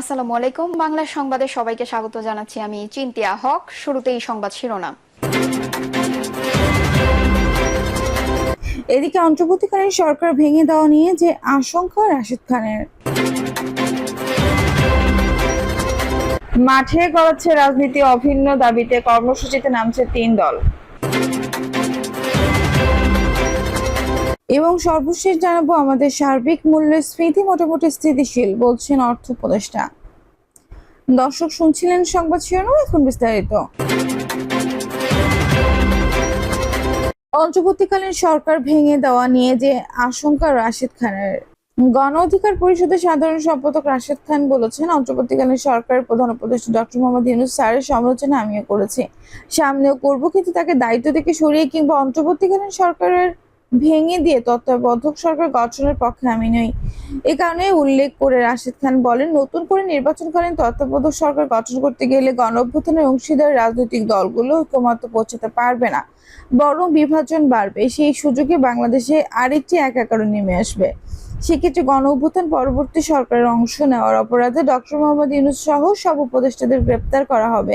আসসালামু আলাইকুম। বাংলা সংবাদে সবাইকে স্বাগত জানাচ্ছি আমি চিন্তিয়া হক। শুরুতেই সংবাদ শিরোনাম। এদিকে অন্তর্বর্তীকালীন সরকার ভেঙে দেওয়া নিয়ে যে আশঙ্কা রাশিদ খানের। মাঠে গড়াচ্ছে রাজনীতি অভিন্ন দাবিতে কর্মসূচিতে নামছে তিন দল। এবং সর্বশেষ জানাব আমাদের সার্বিক মূল্যের মূল্যস্ফীতি মোটামুটি স্থিতিশীল, বলছেন অর্থ উপদেষ্টা। দর্শক শুনছিলেন সংবাদ শিরোনাম, এখন বিস্তারিত। অন্তর্বর্তীকালীন সরকার ভেঙে দেওয়া নিয়ে যে আশঙ্কা রাশিদ খানের। গণ অধিকার পরিষদের সাধারণ সম্পাদক রাশেদ খান বলেছেন, অন্তর্বর্তীকালীন সরকারের প্রধান উপদেষ্টা ডক্টর মোহাম্মদ ইউনুস স্যারের সমালোচনা আমিও করেছি। সামনেও করব, কিন্তু তাকে দায়িত্ব থেকে সরিয়ে কিংবা অন্তর্বর্তীকালীন সরকারের ভেঙে দিয়ে তত্ত্বাবধক সরকার গঠনের পক্ষে আমি নই। এ কারণে উল্লেখ করে রাশিদ খান বলেন, নতুন করে নির্বাচন নির্বাচনকালীন তত্ত্বাবধায়ক সরকার গঠন করতে গেলে গণ অভ্যুত্থানের অংশীদার রাজনৈতিক দলগুলো ঐক্যমত্য পৌঁছাতে পারবে না, বরং বিভাজন বাড়বে। সেই সুযোগে বাংলাদেশে আরেকটি একাকার নেমে আসবে। সেক্ষেত্রে গণ অভ্যুত্থান পরবর্তী সরকারের অংশ নেওয়ার অপরাধে ডক্টর মোহাম্মদ ইউনুস সহ সব উপদেষ্টাদের গ্রেপ্তার করা হবে।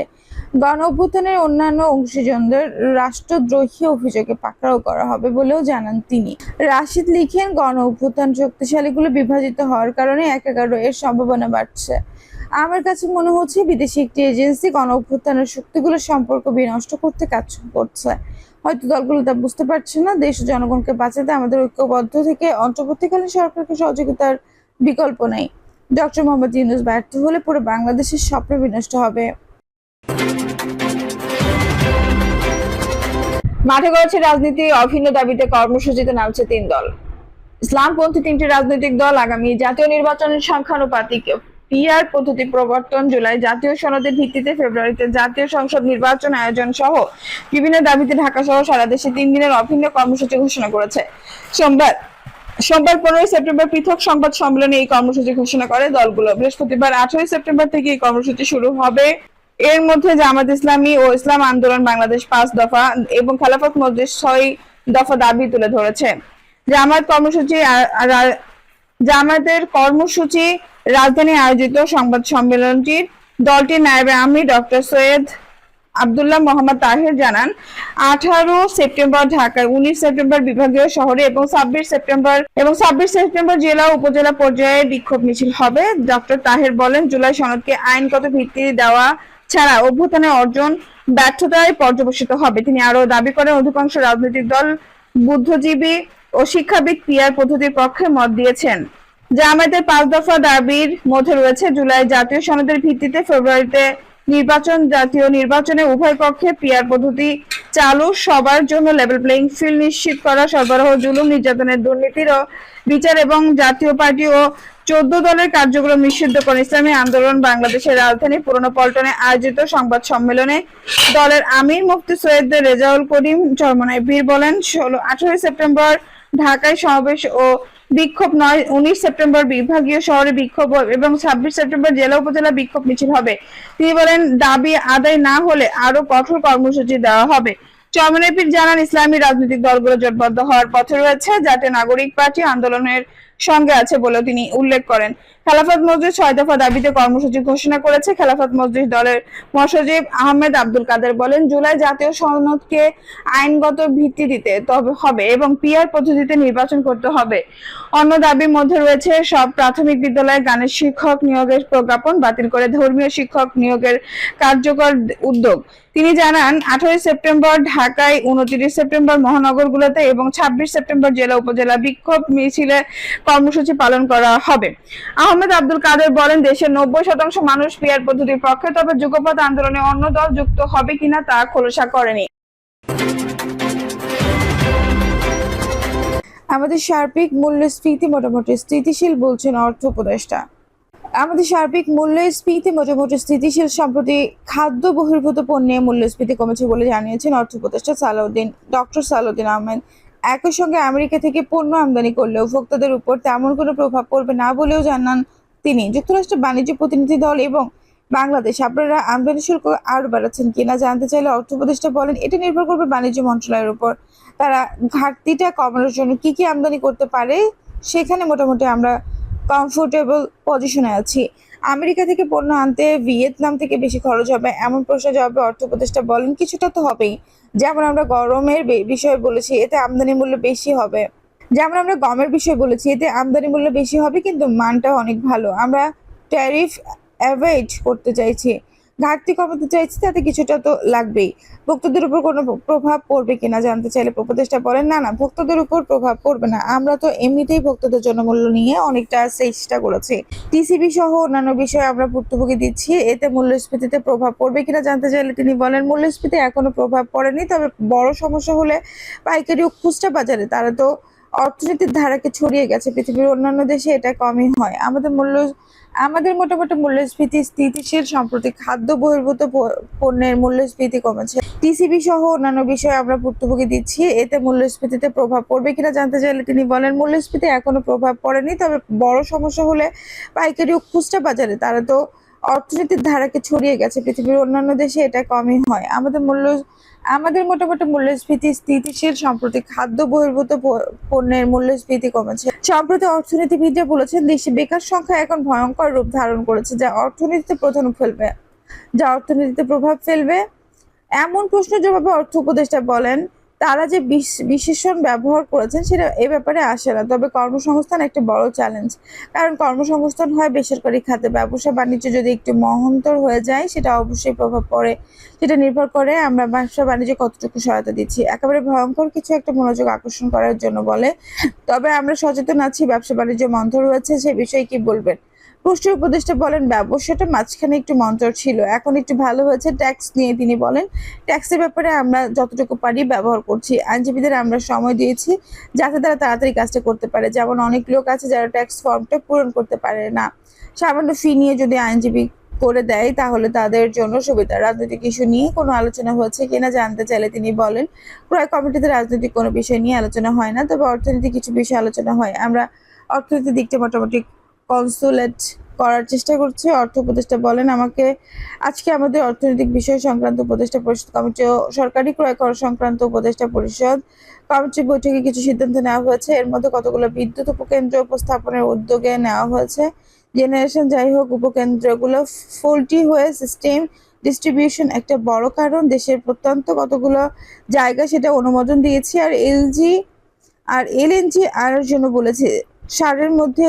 গণ অভ্যুত্থানের অন্যান্য অংশীজনদের রাষ্ট্রদ্রোহী অভিযোগে পাকড়াও করা হবে বলেও জানান তিনি। রাশিদ লিখেন গণ অভ্যুত্থান শক্তিশালীগুলো বিভাজিত হওয়ার কারণে একাকার এর সম্ভাবনা বাড়ছে। আমার কাছে মনে হচ্ছে বিদেশি একটি এজেন্সি গণ অভ্যুত্থানের শক্তিগুলোর সম্পর্ক বিনষ্ট করতে কাজ করছে। হয়তো দলগুলো তা বুঝতে পারছে না। দেশ জনগণকে বাঁচাতে আমাদের ঐক্যবদ্ধ থেকে অন্তর্বর্তীকালীন সরকারকে সহযোগিতার বিকল্প নেই। ডক্টর মোহাম্মদ ইউনুস ব্যর্থ হলে পুরো বাংলাদেশের স্বপ্ন বিনষ্ট হবে। মাঠে গড়ছে রাজনীতি, অভিন্ন দাবিতে কর্মসূচিতে নামছে তিন দল। ইসলামপন্থী তিনটি রাজনৈতিক দল আগামী জাতীয় নির্বাচনের সংখ্যানুপাতিক পিআর পদ্ধতি প্রবর্তন জুলাই জাতীয় সনদের ভিত্তিতে ফেব্রুয়ারিতে জাতীয় সংসদ নির্বাচন আয়োজন সহ বিভিন্ন দাবিতে ঢাকা সহ সারা দেশে তিন দিনের অভিন্ন কর্মসূচি ঘোষণা করেছে। সোমবার সোমবার পনেরোই সেপ্টেম্বর পৃথক সংবাদ সম্মেলনে এই কর্মসূচি ঘোষণা করে দলগুলো। বৃহস্পতিবার আঠারোই সেপ্টেম্বর থেকে এই কর্মসূচি শুরু হবে। এর মধ্যে জামাত ইসলামী ও ইসলাম আন্দোলন বাংলাদেশ পাঁচ দফা এবং খেলাফত মজলিস ছয় দফা দাবি তুলে ধরেছে। জামাত কর্মসূচি জামাতের কর্মসূচি রাজধানী আয়োজিত সংবাদ সম্মেলনটির দলটির নায়েবে আমি ডক্টর সৈয়দ আব্দুল্লাহ মোহাম্মদ তাহের জানান, আঠারো সেপ্টেম্বর ঢাকায় উনিশ সেপ্টেম্বর বিভাগীয় শহরে এবং ছাব্বিশ সেপ্টেম্বর এবং ছাব্বিশ সেপ্টেম্বর জেলা উপজেলা পর্যায়ে বিক্ষোভ মিছিল হবে। ডক্টর তাহের বলেন, জুলাই সনদকে আইনগত ভিত্তি দেওয়া ছাড়া অভ্যুত্থানের অর্জন ব্যর্থতায় পর্যবেসিত হবে। তিনি আরও দাবি করেন, অধিকাংশ রাজনৈতিক দল বুদ্ধিজীবী ও শিক্ষাবিদ পিয়ার পদ্ধতির পক্ষে মত দিয়েছেন। জামায়াতের পাঁচ দফা দাবির মধ্যে রয়েছে, জুলাই জাতীয় সনদের ভিত্তিতে ফেব্রুয়ারিতে নির্বাচন, জাতীয় নির্বাচনে উভয় পক্ষে পিয়ার পদ্ধতি চালু, সবার জন্য লেভেল প্লেইং ফিল্ড নিশ্চিত করা, সরবরাহ, জুলুম, নির্যাতনের দুর্নীতির বিচার এবং জাতীয় পার্টি ও চোদ্দ দলের কার্যক্রম নিষিদ্ধ করে ইসলামী আন্দোলন বাংলাদেশের রাজধানী পুরনো পল্টনে আয়োজিত সংবাদ সম্মেলনে দলের আমির মুফতি সৈয়দ রেজাউল করিম চরমনাই বীর বলেন, ষোলো, আঠারোই সেপ্টেম্বর ঢাকায় সমাবেশ ও বিক্ষোভ নয়, উনিশ সেপ্টেম্বর বিভাগীয় শহরে বিক্ষোভ এবং ছাব্বিশ সেপ্টেম্বর জেলা উপজেলা বিক্ষোভ মিছিল হবে। তিনি বলেন, দাবি আদায় না হলে আরও কঠোর কর্মসূচি দেওয়া হবে। চরমনাইপির জানান, ইসলামী রাজনৈতিক দলগুলো জোটবদ্ধ হওয়ার পথে রয়েছে, যাতে নাগরিক পার্টি আন্দোলনের সঙ্গে আছে বলেও তিনি উল্লেখ করেন। খেলাফত মসজিদ ছয় দফা দাবিতে কর্মসূচি ঘোষণা করেছে। খেলাফত মসজিদ দলের মহাসচিব আহমেদ আব্দুল কাদের বলেন, জুলাই জাতীয় সনদকে আইনগত ভিত্তি দিতে হবে এবং পিআর পদ্ধতিতে নির্বাচন করতে হবে। অন্য দাবির মধ্যে রয়েছে, সব প্রাথমিক বিদ্যালয়ে গানের শিক্ষক নিয়োগের প্রজ্ঞাপন বাতিল করে ধর্মীয় শিক্ষক নিয়োগের কার্যকর উদ্যোগ। তিনি জানান, আঠারোই সেপ্টেম্বর ঢাকায় উনত্রিশ সেপ্টেম্বর মহানগরগুলোতে এবং ছাব্বিশ সেপ্টেম্বর জেলা উপজেলা বিক্ষোভ মিছিলে কর্মসূচি পালন করা হবে। আহমেদ আব্দুল কাদের বলেন দেশের নব্বই শতাংশ মানুষ পিয়ার পদ্ধতির পক্ষে, তবে যুগপথ আন্দোলনে অন্য দল যুক্ত হবে কিনা তা খোলসা করেনি। আমাদের সার্বিক মূল্যস্ফীতি মোটামুটি স্থিতিশীল বলছেন অর্থ উপদেষ্টা। আমাদের সার্বিক মূল্যস্ফীতি মোটামুটি স্থিতিশীল সম্প্রতি খাদ্য বহির্ভূত পণ্যে মূল্যস্ফীতি কমেছে বলে জানিয়েছেন অর্থ উপদেষ্টা সালাউদ্দিন, ডক্টর সালাউদ্দিন আহমেদ। একই সঙ্গে আমেরিকা থেকে পণ্য আমদানি করলেও ভোক্তাদের উপর তেমন কোনো প্রভাব পড়বে না বলেও জানান তিনি। যুক্তরাষ্ট্র বাণিজ্য প্রতিনিধি দল এবং বাংলাদেশ, আপনারা আমদানি শুল্ক আরও বাড়াচ্ছেন কিনা জানতে চাইলে অর্থ উপদেষ্টা বলেন, এটা নির্ভর করবে বাণিজ্য মন্ত্রণালয়ের উপর। তারা ঘাটতিটা কমানোর জন্য কি কি আমদানি করতে পারে, সেখানে মোটামুটি আমরা কমফোর্টেবল পজিশনে আছি। আমেরিকা থেকে পণ্য আনতে ভিয়েতনাম থেকে বেশি খরচ হবে, এমন প্রশ্ন জবাবে অর্থ উপদেষ্টা বলেন, কিছুটা তো হবেই। যেমন আমরা গরমের বিষয়ে বলেছি, এতে আমদানি মূল্য বেশি হবে। যেমন আমরা গমের বিষয়ে বলেছি, এতে আমদানি মূল্য বেশি হবে, কিন্তু মানটা অনেক ভালো। আমরা ট্যারিফ অ্যাভয়েড করতে চাইছি। ঘাটতি কমাতে চাইছি, তাতে কিছুটা তো লাগবেই। ভক্তদের উপর কোনো প্রভাব পড়বে কিনা জানতে চাইলে উপদেষ্টা বলেন, না না, ভক্তদের উপর প্রভাব পড়বে না। আমরা তো এমনিতেই ভক্তদের জনমূল্য নিয়ে অনেকটা চেষ্টা করেছি। টিসিবি সহ অন্যান্য বিষয়ে আমরা ভুক্তভোগী দিচ্ছি। এতে মূল্যস্ফীতিতে প্রভাব পড়বে কিনা জানতে চাইলে তিনি বলেন, মূল্যস্ফীতি এখনও প্রভাব পড়েনি, তবে বড় সমস্যা হলে পাইকারি ও খুচরা বাজারে তারা তো অর্থনীতির ধারাকে ছড়িয়ে গেছে। পৃথিবীর অন্যান্য দেশে এটা কমই হয়। আমাদের মূল্য আমাদের মোটামুটি মূল্যস্ফীতি স্থিতিশীল, সম্প্রতি খাদ্য বহির্ভূত পণ্যের মূল্যস্ফীতি কমেছে। টিসিবি সহ অন্যান্য বিষয়ে আমরা ভুক্তভোগী দিচ্ছি, এতে মূল্যস্ফীতিতে প্রভাব পড়বে কিনা জানতে চাইলে তিনি বলেন, মূল্যস্ফীতি এখনও প্রভাব পড়েনি, তবে বড় সমস্যা হলে পাইকারি ও খুচরা বাজারে, তারা তো অর্থনীতির ধারাকে ছড়িয়ে গেছে, পৃথিবীর অন্যান্য দেশে এটা কমই হয়। আমাদের মূল্য, আমাদের মোটামুটি মূল্যস্ফীতি, স্থিতিশীল সম্প্রতি খাদ্য বহির্ভূত পণ্যের মূল্যস্ফীতি কমেছে। সম্প্রতি অর্থনীতিবিদরা বলেছেন, দেশে বেকার সংখ্যা এখন ভয়ঙ্কর রূপ ধারণ করেছে, যা অর্থনীতিতে প্রধান ফেলবে। যা অর্থনীতিতে প্রভাব ফেলবে? এমন প্রশ্ন জবাবে অর্থ উপদেষ্টা বলেন তারা যে বিশ- বিশেষণ ব্যবহার করেছেন সেটা এ ব্যাপারে আসে না। তবে কর্মসংস্থান একটা বড় চ্যালেঞ্জ কারণ কর্মসংস্থান হয় বেসরকারি খাতে। ব্যবসা বাণিজ্য যদি একটু মহন্তর হয়ে যায়, সেটা অবশ্যই প্রভাব পড়ে। সেটা নির্ভর করে আমরা ব্যবসা বাণিজ্যে কতটুকু সহায়তা দিচ্ছি। একেবারে ভয়ঙ্কর কিছু একটা মনোযোগ আকর্ষণ করার জন্য বলে। তবে আমরা সচেতন আছি, ব্যবসা বাণিজ্য মন্থর হয়েছে, সে বিষয়ে কি বলবেন? পুষ্টি উপদেষ্টা বলেন, ব্যবসাটা মাঝখানে একটু মন্থর ছিল। এখন একটু ভালো হয়েছে ট্যাক্স নিয়ে তিনি বলেন ট্যাক্সের ব্যাপারে আমরা যতটুকু পারি ব্যবহার করছি। আইনজীবীদের আমরা সময় দিয়েছি যাতে তারা তাড়াতাড়ি কাজটা করতে পারে। যেমন অনেক লোক আছে যারা ট্যাক্স ফর্মটা পূরণ করতে পারে না। সামান্য ফি নিয়ে যদি আইনজীবী করে দেয়, তাহলে তাদের জন্য সুবিধা। রাজনৈতিক ইস্যু নিয়ে কোনো আলোচনা হচ্ছে কিনা জানতে চাইলে তিনি বলেন, ক্রয় কমিটিতে রাজনৈতিক কোনো বিষয় নিয়ে আলোচনা হয় না, তবে অর্থনীতি কিছু বিষয় আলোচনা হয়। আমরা অর্থনীতির দিকটা মোটামুটি কনসুলেট করার চেষ্টা করছে। অর্থ উপদেষ্টা বলেন, আমাকে আজকে আমাদের অর্থনৈতিক বিষয় সংক্রান্ত উপদেষ্টা পরিষদ কমিটি ও সরকারি ক্রয় কর সংক্রান্ত উপদেষ্টা পরিষদ কমিটির বৈঠকে কিছু সিদ্ধান্ত নেওয়া হয়েছে। এর মধ্যে কতগুলো বিদ্যুৎ উপকেন্দ্র উপস্থাপনের উদ্যোগে নেওয়া হয়েছে। জেনারেশন যাই হোক, উপকেন্দ্রগুলো ফোল্টি হয়ে সিস্টেম ডিস্ট্রিবিউশন একটা বড় কারণ। দেশের প্রত্যন্ত কতগুলো জায়গা সেটা অনুমোদন দিয়েছি। আর এলজি আর এলএনজি আনার জন্য বলেছে। সারের মধ্যে